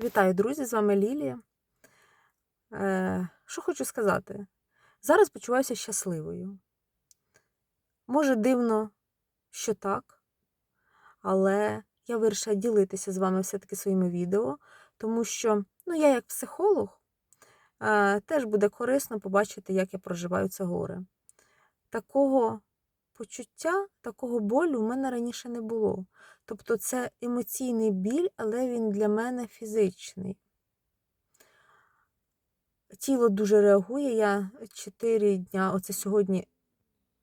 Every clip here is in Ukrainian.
Вітаю, друзі! З вами Лілія. Е, що хочу сказати? Зараз почуваюся щасливою. Може, дивно, що так, але я вирішила ділитися з вами все-таки своїми відео, тому що ну, я, як психолог, е, теж буде корисно побачити, як я проживаю це горе. Такого почуття, такого болю в мене раніше не було. Тобто це емоційний біль, але він для мене фізичний. Тіло дуже реагує. Я 4 дня, оце сьогодні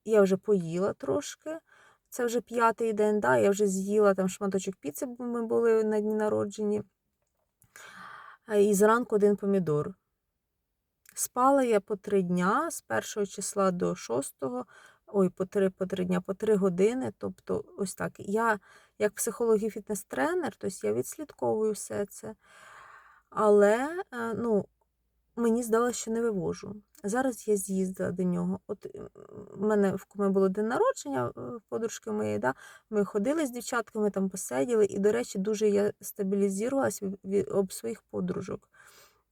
я вже поїла трошки. Це вже п'ятий день, да, я вже з'їла там шматочок піци, бо ми були на дні народжені. І зранку один помідор. Спала я по три дня з 1 числа до 6, ой, по три, по три дня, по три години. Тобто, ось так. Я, як психолог і фітнес-тренер, тобто я відслідковую все це. Але е, ну, мені здалося, що не вивожу. Зараз я з'їздила до нього. От у мене в куми було день народження е, подружки моєї, да? ми ходили з дівчатками, там посиділи, і, до речі, дуже я стабілізувалася об своїх подружок.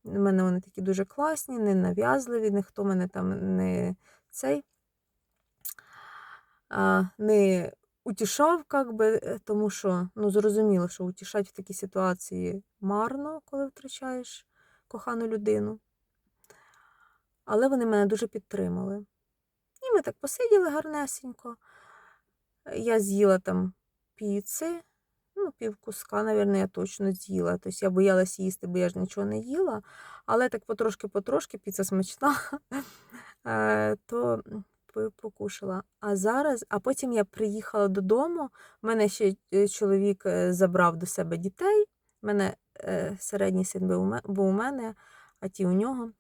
У мене вони такі дуже класні, не нав'язливі, ніхто мене там не цей а, не утішав, как би, тому що ну, зрозуміло, що утішати в такій ситуації марно, коли втрачаєш кохану людину. Але вони мене дуже підтримали. І ми так посиділи гарнесенько. Я з'їла там піци, ну, пів куска, мабуть, я точно з'їла. Тобто я боялась їсти, бо я ж нічого не їла. Але так потрошки-потрошки, піца смачна, то покушала. А зараз, а потім я приїхала додому. Мене ще чоловік забрав до себе дітей. Мене середній син був у мене, а ті у нього.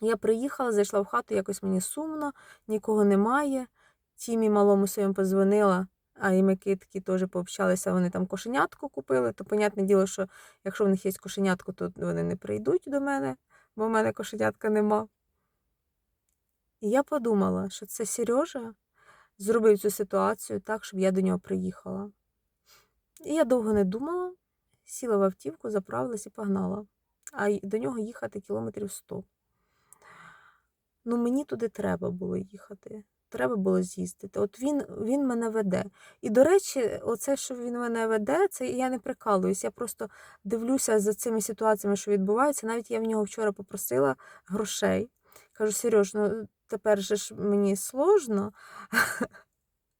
Я приїхала, зайшла в хату, якось мені сумно, нікого немає. Тімі малому своєму позвонила, а і ми китки теж пообщалися, вони там кошенятку купили, то, понятне діло, що якщо в них є кошенятку, то вони не прийдуть до мене, бо в мене кошенятка нема. І я подумала, що це Сережа зробив цю ситуацію так, щоб я до нього приїхала. І я довго не думала, сіла в автівку, заправилась і погнала. А до нього їхати кілометрів 100. Ну, мені туди треба було їхати. Треба було з'їздити. От він він мене веде. І, до речі, оце, що він мене веде, це я не прикалуюсь. Я просто дивлюся за цими ситуаціями, що відбуваються. Навіть я в нього вчора попросила грошей. Кажу, Сереж, ну тепер же ж мені сложно.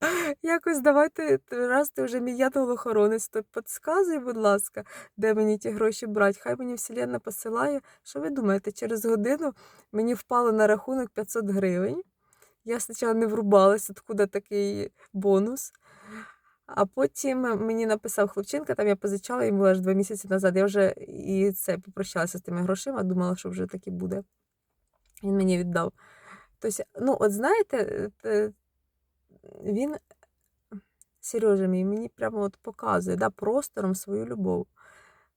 Якось давайте, раз ти вже мій ядолохоронець, то підказуй, будь ласка, де мені ті гроші брати. Хай мені Вселенна посилає. Що ви думаєте, через годину мені впало на рахунок 500 гривень. Я спочатку не врубалася, откуда такий бонус. А потім мені написав хлопчинка, там я позичала йому аж два місяці назад. Я вже і це попрощалася з тими грошима, думала, що вже таки буде. Він мені віддав. Тобто, ну, от знаєте, він, Сережа мій, мені прямо от показує да, простором свою любов.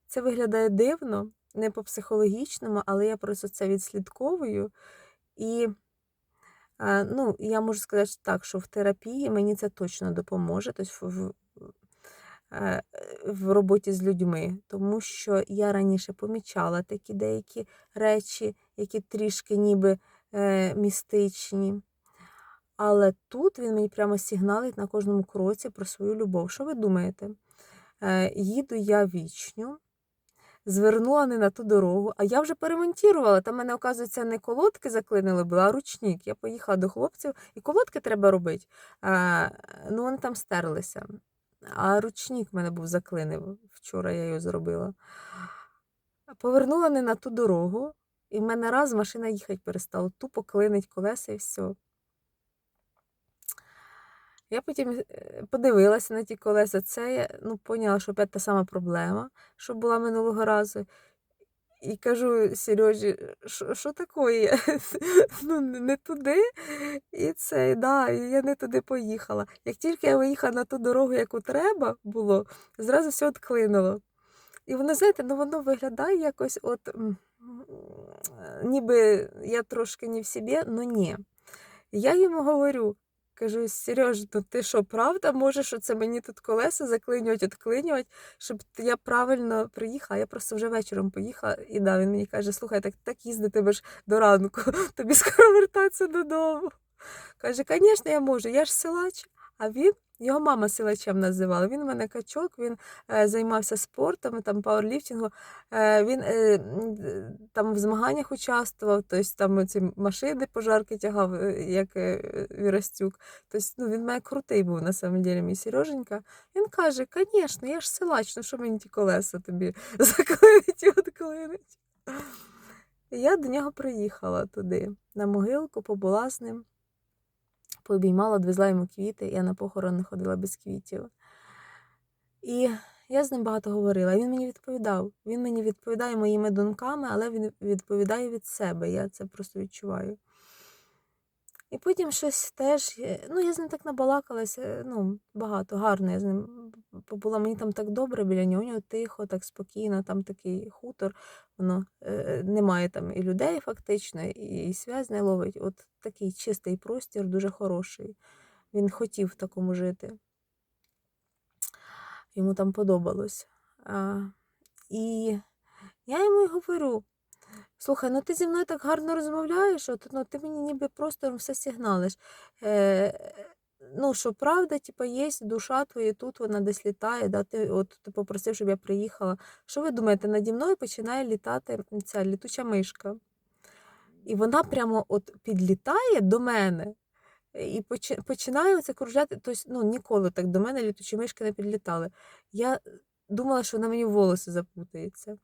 Це виглядає дивно, не по-психологічному, але я просто це відслідковую. І ну, я можу сказати так, що в терапії мені це точно допоможе. Тобто в, в роботі з людьми, тому що я раніше помічала такі деякі речі, які трішки ніби е, містичні. Але тут він мені прямо сигналить на кожному кроці про свою любов. Що ви думаєте? Е, їду я вічню, звернула не на ту дорогу, а я вже перемонтувала. Там мене, оказується, не колодки заклинили, була, а ручник. Я поїхала до хлопців, і колодки треба робити. Е, ну, вони там стерлися. А ручник в мене був заклинив. Вчора я його зробила. Повернула не на ту дорогу, і в мене раз машина їхати перестала. Тупо клинить колеса і все. Я потім е, подивилася на ті колеса. Це я ну, поняла, що опять та сама проблема, що була минулого разу. І кажу Сережі, що таке? ну, не туди. І це, да, я не туди поїхала. Як тільки я виїхала на ту дорогу, яку треба було, зразу все відклинуло. І воно, знаєте, ну воно виглядає якось, от ніби я трошки не в собі, але ні. Я йому говорю, Кажу, Сереж, ну ти що, правда можеш оце мені тут колеса заклинювати, відклинювати, щоб я правильно приїхала? Я просто вже вечором поїхала, і да, він мені каже, слухай, так, так їздити ж до ранку, тобі скоро вертатися додому. Каже, звісно, я можу, я ж силач. А він, його мама силачем називала. Він у мене качок, він е, займався спортом, там пауерліфтингу. Е, він е, там в змаганнях участвував, тобто там ці машини пожарки тягав, як Вірастюк. Тобто, ну, він має крутий був на самом деле, мій Сереженька. Він каже, звісно, я ж силач, ну що мені ті колеса тобі заклинить і відклинить. Я до нього приїхала туди, на могилку, побула з ним пообіймала, відвезла йому квіти, я на похорон ходила без квітів. І я з ним багато говорила. Він мені відповідав. Він мені відповідає моїми думками, але він відповідає від себе. Я це просто відчуваю. І потім щось теж, е, ну, я з ним так набалакалася, ну, багато, гарно я з ним побула. Мені там так добре біля нього, у нього тихо, так спокійно, там такий хутор, воно е, немає там і людей фактично, і связь не ловить. От такий чистий простір, дуже хороший. Він хотів в такому жити. Йому там подобалось. А, і я йому й говорю: слухай, ну ти зі мною так гарно розмовляєш, от, ну, ти мені ніби просто все сигналиш. Е, ну, що правда, типа, є душа твоя тут, вона десь літає, да, ти, от, ти попросив, щоб я приїхала. Що ви думаєте, наді мною починає літати ця літуча мишка. І вона прямо от підлітає до мене і починає оце кружляти. Тобто, ну, ніколи так до мене літучі мишки не підлітали. Я думала, що вона мені волоси запутається.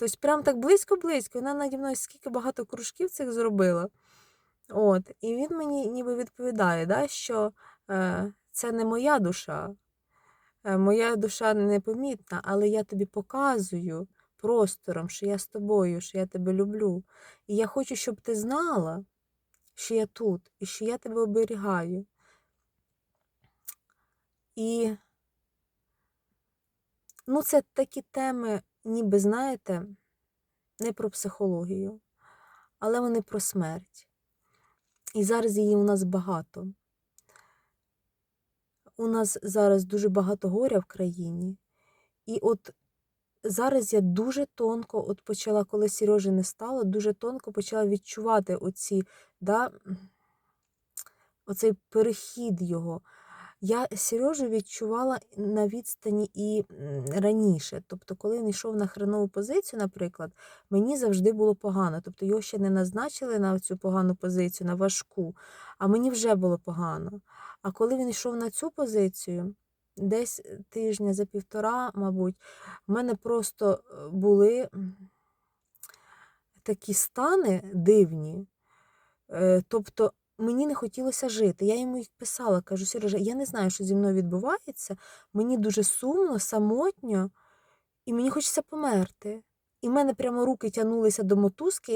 Тобто, прям так близько-близько. Вона наді мною скільки багато кружків цих зробила. От, і він мені ніби відповідає, да, що е, це не моя душа, е, моя душа непомітна, але я тобі показую простором, що я з тобою, що я тебе люблю. І я хочу, щоб ти знала, що я тут, і що я тебе оберігаю. І ну, це такі теми, ніби, знаєте, не про психологію, але вони про смерть. І зараз її у нас багато. У нас зараз дуже багато горя в країні. І от зараз я дуже тонко от почала, коли Сережі не стало, дуже тонко почала відчувати оці, да, оцей перехід його. Я Сережу відчувала на відстані і раніше. Тобто, коли він йшов на хренову позицію, наприклад, мені завжди було погано. Тобто його ще не назначили на цю погану позицію, на важку, а мені вже було погано. А коли він йшов на цю позицію, десь тижня за півтора, мабуть, в мене просто е, були такі стани дивні. Е, Тобто мені не хотілося жити. Я йому їх писала, кажу, Сережа, я не знаю, що зі мною відбувається. Мені дуже сумно, самотньо, і мені хочеться померти. І в мене прямо руки тягнулися до мотузки,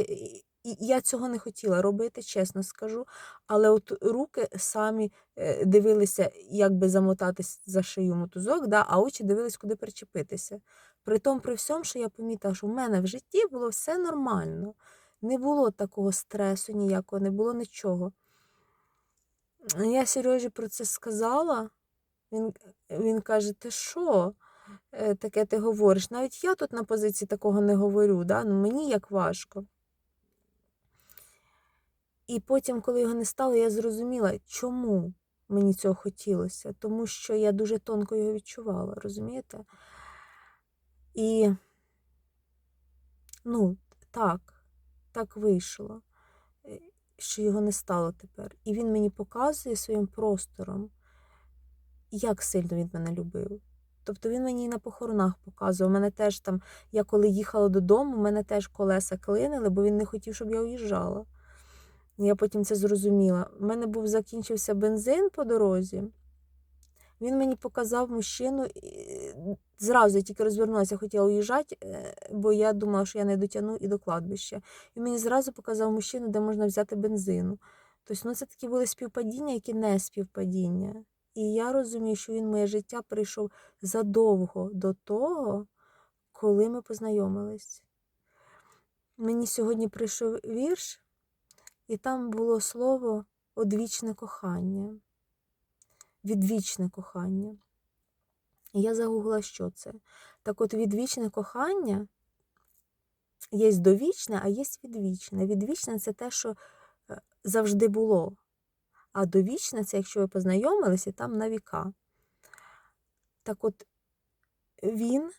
і я цього не хотіла робити, чесно скажу. Але от руки самі е, дивилися, як би замотатись за шию мотузок, да, а очі дивились, куди причепитися. При тому, при всьому, що я помітила, що в мене в житті було все нормально. Не було такого стресу ніякого, не було нічого. Я Сережі про це сказала. Він, він каже: Ти що? е, Таке ти говориш? Навіть я тут на позиції такого не говорю, да? ну, мені як важко. І потім, коли його не стало, я зрозуміла, чому мені цього хотілося. Тому що я дуже тонко його відчувала, розумієте? І ну, так, так вийшло, е, що його не стало тепер. І він мені показує своїм простором, як сильно він мене любив. Тобто він мені і на похоронах показував. Мене теж там, я коли їхала додому, мене теж колеса клинили, бо він не хотів, щоб я уїжджала. Я потім це зрозуміла. У мене був закінчився бензин по дорозі. Він мені показав мужчину. і Зразу я тільки розвернулася, хотіла уїжджати, е, бо я думала, що я не дотягну і до кладбища. Він мені зразу показав мужчину, де можна взяти бензину. Тобто, ну, це такі були співпадіння, які не співпадіння. І я розумію, що він моє життя прийшов задовго до того, коли ми познайомились. Мені сьогодні прийшов вірш, і там було слово одвічне кохання. Відвічне кохання. І я загугла, що це. Так от відвічне кохання є довічне, а є відвічне. Відвічне це те, що е, завжди було. А довічне це, якщо ви познайомилися, там на віка. Так от він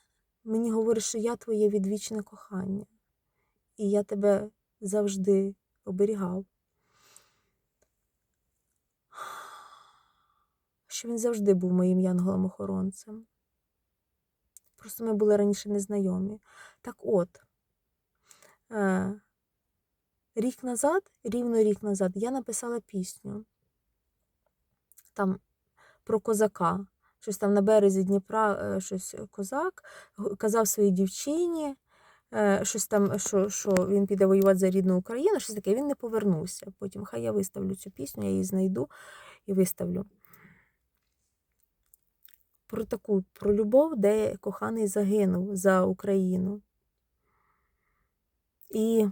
мені говорить, що я твоє відвічне кохання, і я тебе завжди оберігав. Що він завжди був моїм янголом-охоронцем. Просто ми були раніше незнайомі. Так от, е, рік назад, рівно рік назад, я написала пісню там про козака. Щось там на березі Дніпра, е, щось козак, казав своїй дівчині, е, щось там, що, що він піде воювати за рідну Україну, щось таке, він не повернувся. Потім хай я виставлю цю пісню, я її знайду і виставлю. Про таку, про любов, де коханий загинув за Україну. І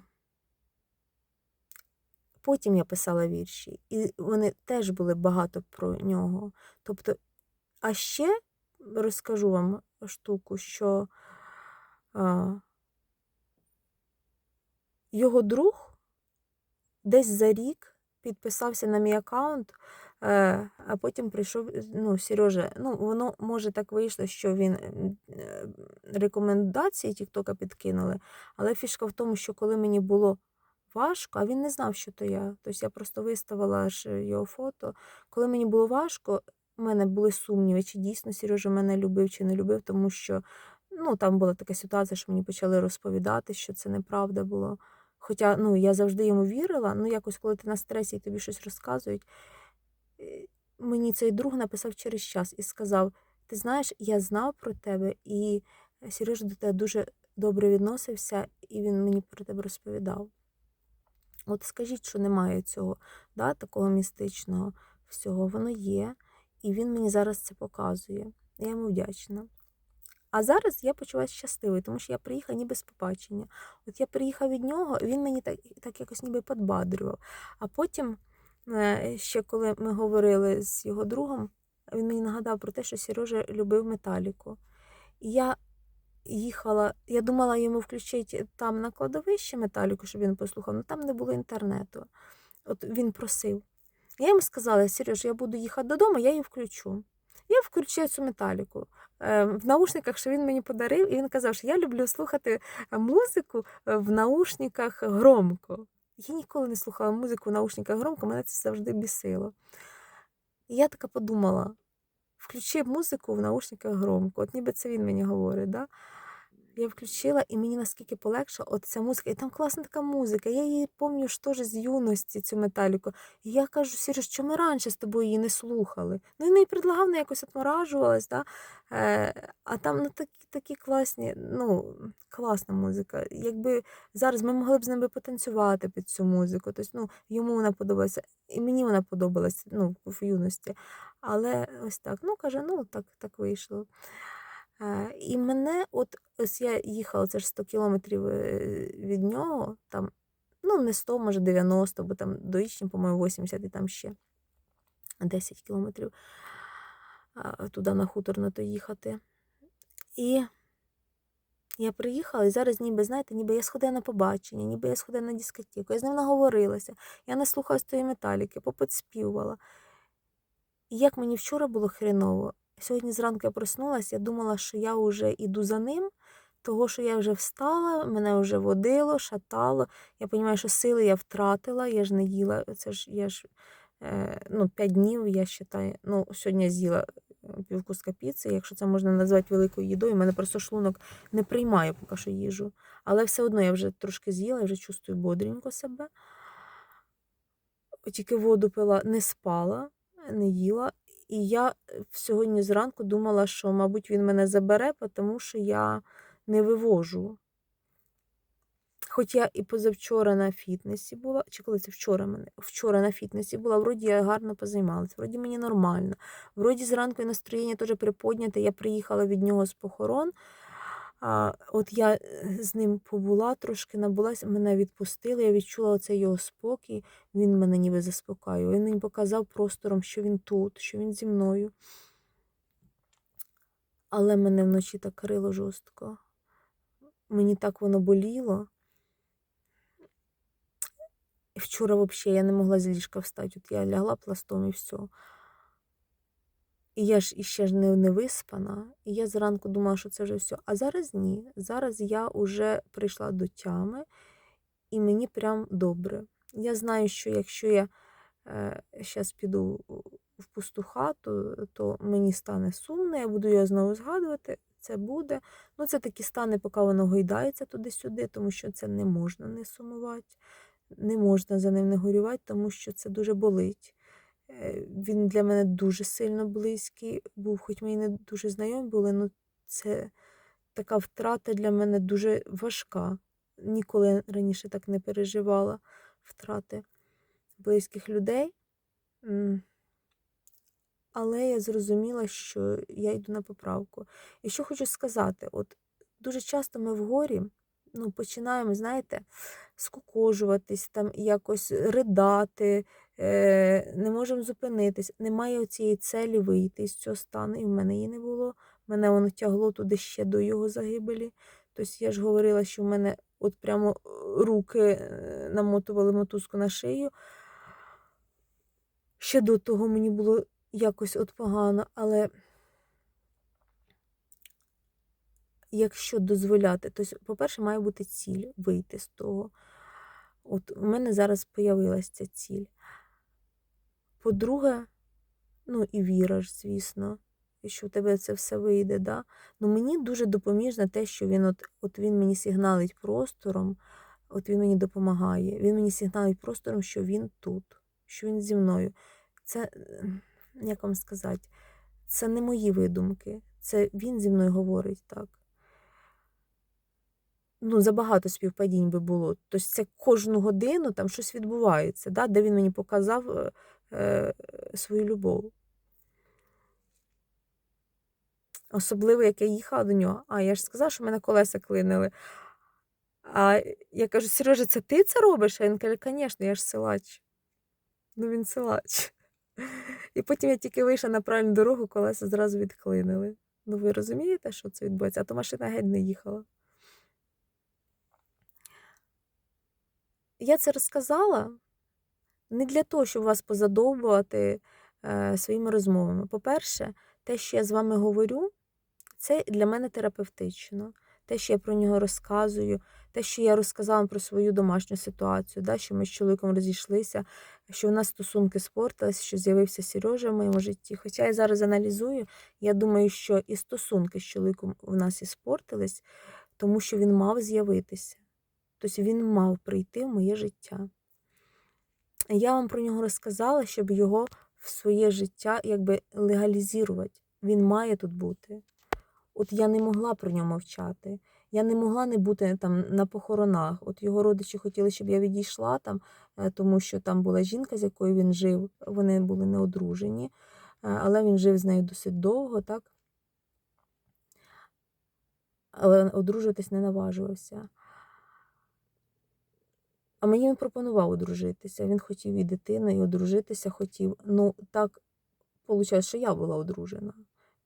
потім я писала вірші, і вони теж були багато про нього. Тобто, а ще розкажу вам штуку, що а, його друг десь за рік підписався на мій аккаунт, а потім прийшов, ну, Сережа, ну, воно може так вийшло, що він е, рекомендації Тіктока підкинули, але фішка в тому, що коли мені було важко, а він не знав, що то я. Тобто я просто виставила ж його фото. Коли мені було важко, у мене були сумніви, чи дійсно Сережа мене любив, чи не любив, тому що ну, там була така ситуація, що мені почали розповідати, що це неправда було. Хоча ну, я завжди йому вірила, ну якось, коли ти на стресі і тобі щось розказують, е, мені цей друг написав через час і сказав: Ти знаєш, я знав про тебе, і Сережа до тебе дуже добре відносився, і він мені про тебе розповідав. От скажіть, що немає цього, да, такого містичного всього, воно є, і він мені зараз це показує. Я йому вдячна. А зараз я почуваюся щасливою, тому що я приїхала ніби з побачення. От я приїхав від нього, він мені так, так якось ніби подбадрював. А потім, е, ще коли ми говорили з його другом, він мені нагадав про те, що Сережа любив металіку. І я їхала, я думала йому включити там на кладовище металіку, щоб він послухав, але там не було інтернету. От він просив. Я йому сказала, Сереж, я буду їхати додому, я її включу. Я включила цю металіку е, в наушниках, що він мені подарив, і він казав, що я люблю слухати е, музику е, в наушниках громко. Я ніколи не слухала музику в наушниках громко, мене це завжди бісило. І я така подумала: включи музику в наушниках громко, от ніби це він мені говорить. Да? Я включила, і мені наскільки полегша от ця музика. І там класна така музика. Я її пам'ятаю ж з юності, цю металіку. І я кажу, Сереж, що ми раніше з тобою її не слухали? Ну, він мені предлагав, вона якось отморажувалась, да? е, а там ну, такі, такі класні, ну, класна музика. Якби зараз ми могли б з ними потанцювати під цю музику. Тобто, ну, йому вона подобалася, і мені вона подобалась ну, в юності. Але ось так, ну, каже, ну, так, так вийшло. І мене, от ось я їхала, це ж 100 кілометрів е, від нього, там, ну, не 100, може 90, бо там до Ічні, по-моєму, 80 і там ще 10 кілометрів туди на хуторно то їхати. І я приїхала, і зараз, ніби, знаєте, ніби я сходила на побачення, ніби я сходила на дискотеку, я з ним наговорилася, я наслухалась тої металіки, поподспівувала. І як мені вчора було хреново, Сьогодні зранку я проснулася, я думала, що я вже йду за ним, того, що я вже встала, мене вже водило, шатало. Я розумію, що сили я втратила, я ж не їла. Це ж я ж е, ну, 5 днів, я вважаю, ну, сьогодні я з'їла півкуска піци, якщо це можна назвати великою їдою. У мене просто шлунок не приймає поки що їжу. Але все одно я вже трошки з'їла, я вже чувствую бодренько себе. Тільки воду пила, не спала, не їла. І я е, сьогодні зранку думала, що, мабуть, він мене забере, тому що я не вивожу. Хоч я і позавчора на фітнесі була, чи коли це вчора мене? Вчора на фітнесі була, вроді я гарно позаймалася, вроді мені нормально. Вроді зранку настроєння теж приподняте. Я приїхала від нього з похорон. А, от я е, з ним побула, трошки набулася, мене відпустили, я відчула оцей його спокій, він мене ніби заспокоював. Він мені показав простором, що він тут, що він зі мною. Але мене вночі так крило жорстко. Мені так воно боліло. Вчора взагалі я не могла з ліжка встати. От я лягла пластом і все. І я ж іще ж не, не виспана. І я зранку думала, що це вже все. А зараз ні. Зараз я вже прийшла до тями, і мені прям добре. Я знаю, що якщо я е, піду в пусту хату, то мені стане сумно, я буду його знову згадувати. Це буде. Ну, це такі стане, поки воно гойдається туди-сюди, тому що це не можна не сумувати, не можна за ним не горювати, тому що це дуже болить. Е, Він для мене дуже сильно близький був, хоч ми і не дуже знайомі були, але це така втрата для мене дуже важка. Ніколи раніше так не переживала втрати близьких людей. Але я зрозуміла, що я йду на поправку. І що хочу сказати, от дуже часто ми в горі ну, починаємо, знаєте, скукожуватись, там якось ридати, не можемо зупинитись. Немає цієї целі вийти з цього стану, і в мене її не було. Мене воно тягло туди ще до його загибелі. Тобто я ж говорила, що в мене от прямо е, руки е, намотували мотузку на шию. Ще до того мені було якось от погано, але якщо дозволяти, то, по-перше, має бути ціль вийти з того. От у мене зараз появилася ця ціль. По-друге, ну і віра ж, звісно, що в тебе це все вийде. Да? Ну мені дуже допоміжне те, що він от, от він мені сигналить простором, от він мені допомагає. Він мені сигналить простором, що він тут, що він зі мною. Це, як вам сказати, це не мої видумки. Це він зі мною говорить так. Ну, забагато співпадінь би було. Тобто це кожну годину там щось відбувається, да, де він мені показав е, свою любов. Особливо, як я їхала до нього, а я ж сказала, що мене колеса клинили. А я кажу, Сережа, це ти це робиш? А він каже, звісно, я ж силач. Ну, він силач. І потім я тільки вийшла на правильну дорогу, колеса зразу відклинили. Ну, ви розумієте, що це відбувається? А то машина геть не їхала. Я це розказала не для того, щоб вас позадовбувати е, своїми розмовами. По-перше, те, що я з вами говорю, це для мене терапевтично. Те, що я про нього розказую, те, що я розказала про свою домашню ситуацію, да, що ми з чоловіком розійшлися, що у нас стосунки спортились, що з'явився Сережа в моєму житті. Хоча я зараз аналізую, я думаю, що і стосунки з чоловіком у нас і спортились, тому що він мав з'явитися. Тобто він мав прийти в моє життя. Я вам про нього розказала, щоб його в своє життя якби легалізувати. Він має тут бути. От я не могла про нього мовчати. Я не могла не бути там на похоронах. От його родичі хотіли, щоб я відійшла там, е, тому що там була жінка, з якою він жив. Вони були не одружені, е, але він жив з нею досить довго, так? Але одружуватись не наважувався. А мені він пропонував одружитися. Він хотів і дитину, і одружитися хотів. Ну, так виходить, що я була одружена.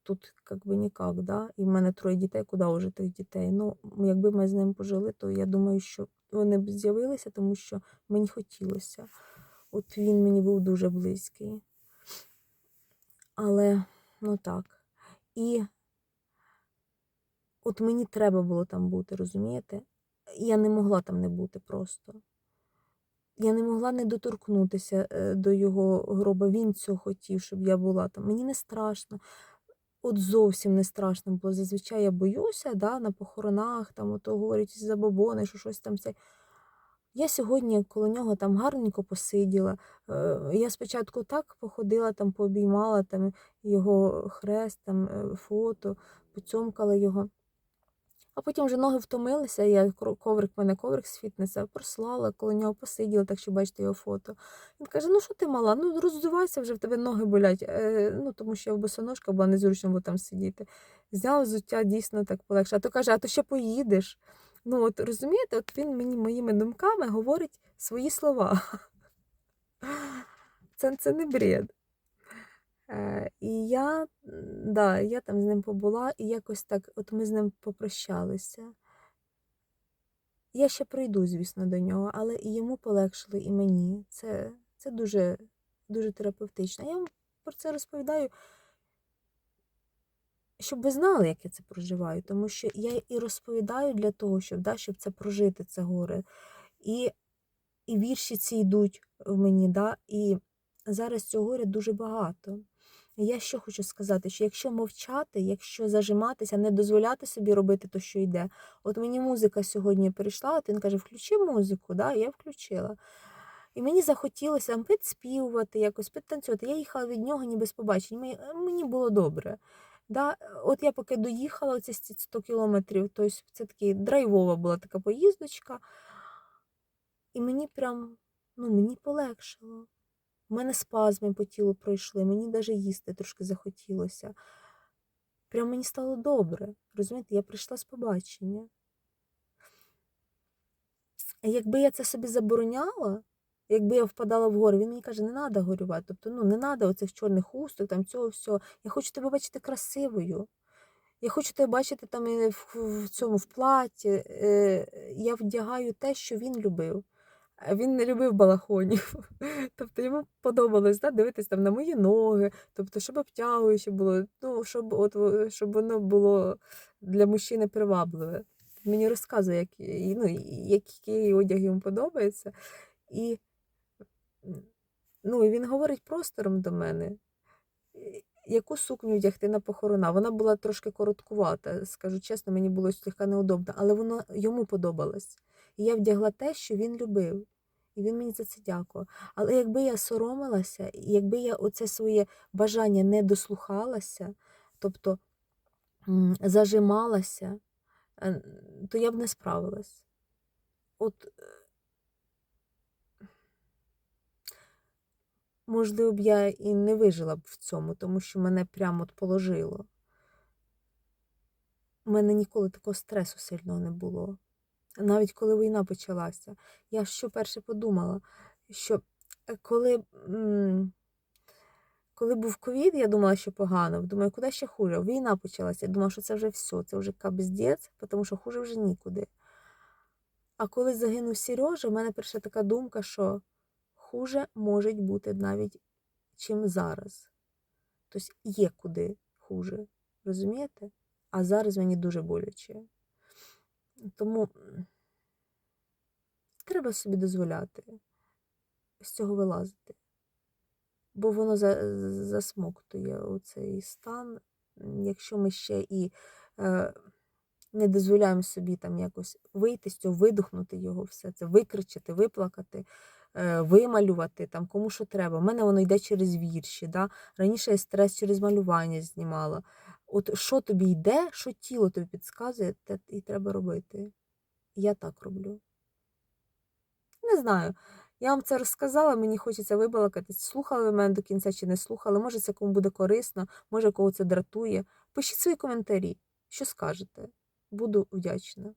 Тут як би ніяк, да? І в мене троє дітей, куди вже тих дітей. Ну, якби ми з ним пожили, то я думаю, що вони б з'явилися, тому що мені хотілося. От він мені був дуже близький. Але, ну так. І от мені треба було там бути, розумієте? Я не могла там не бути просто. Я не могла не доторкнутися е, до його гроба. Він цього хотів, щоб я була там. Мені не страшно. От зовсім не страшно було. Зазвичай я боюся да, на похоронах, там ото говорять забобони, що щось там це. Я сьогодні коло нього там гарненько посиділа. Е, Я спочатку так походила, там пообіймала там його хрест, там е, фото, поцьомкала його. А потім вже ноги втомилися, я коврик, в мене коврик з фітнеса, прослала, коло нього посиділа, так що бачите його фото. Він каже: ну що ти мала? Ну роздувайся вже, в тебе ноги болять. Е, ну, тому що я в босоножка була незручно було там сидіти. Зняла взуття дійсно так полегше. А то каже, а то ще поїдеш. Ну, от розумієте, от він мені моїми думками говорить свої слова. Це, це не бред. Е, і я, да, я там з ним побула, і якось так, от ми з ним попрощалися. Я ще прийду, звісно, до нього, але і йому полегшило, і мені. Це, це дуже, дуже терапевтично. Я вам про це розповідаю, щоб ви знали, як я це проживаю, тому що я і розповідаю для того, щоб, да, щоб це прожити, це горе. І, і вірші ці йдуть в мені, да, і зараз цього горя дуже багато. Я що хочу сказати, що якщо мовчати, якщо зажиматися, не дозволяти собі робити те, що йде. От мені музика сьогодні прийшла, от він каже, включи музику, да, я включила. І мені захотілося там підспівувати, якось підтанцювати. Я їхала від нього ніби з побачень. Мені, мені було добре. Да? От я поки доїхала оці 100 кілометрів, тобто це такі драйвова була така поїздочка. І мені прям, ну, мені полегшило. У мене спазми по тілу пройшли, мені навіть їсти трошки захотілося. Прям мені стало добре. Розумієте, я прийшла з побачення. Якби я це собі забороняла, якби я впадала в горе, він мені каже, не треба горювати. Тобто, ну, не треба оцих чорних хусток, там цього всього. Я хочу тебе бачити красивою. Я хочу тебе бачити там в, в цьому в платі. Е, я вдягаю те, що він любив. Він не любив балахонів. Тобто йому подобалось да, дивитись там на мої ноги, тобто, щоб обтягуюче було, ну, щоб, от, щоб воно було для мужчини привабливе. Мені розказує, як, ну, який одяг йому подобається. І, ну, він говорить простором до мене. «І- Яку сукню вдягти на похорона? Вона була трошки короткувата, скажу чесно, мені було слегка неудобно, але воно йому подобалось. І я вдягла те, що він любив. І він мені за це дякував. Але якби я соромилася, якби я оце своє бажання не дослухалася, тобто зажималася, е, то я б не справилась. От, можливо б я і не вижила б в цьому, тому що мене прямо от положило. У мене ніколи такого стресу сильного не було. Навіть коли війна почалася, я що перше подумала, що е, коли, коли був ковід, я думала, що погано. Думаю, куди ще хуже? Війна почалася. Я думала, що це вже все, це вже капздець, тому що хуже вже нікуди. А коли загинув Сережа, в мене прийшла така думка, що хуже може бути навіть чим зараз. Тобто є куди хуже. Розумієте? А зараз мені дуже боляче. Тому треба собі дозволяти з цього вилазити. Бо воно засмоктує оцей стан, якщо ми ще і е, не дозволяємо собі там якось вийти з цього, видухнути його, все це, викричати, виплакати, вималювати, там, кому що треба. У мене воно йде через вірші. Да? Раніше я стрес через малювання знімала. От що тобі йде, що тіло тобі підказує, те і треба робити. Я так роблю. Не знаю. Я вам це розказала, мені хочеться вибалакатись. Слухали ви мене до кінця чи не слухали. Може, це кому буде корисно, може, кого це дратує. Пишіть свої коментарі, що скажете. Буду вдячна.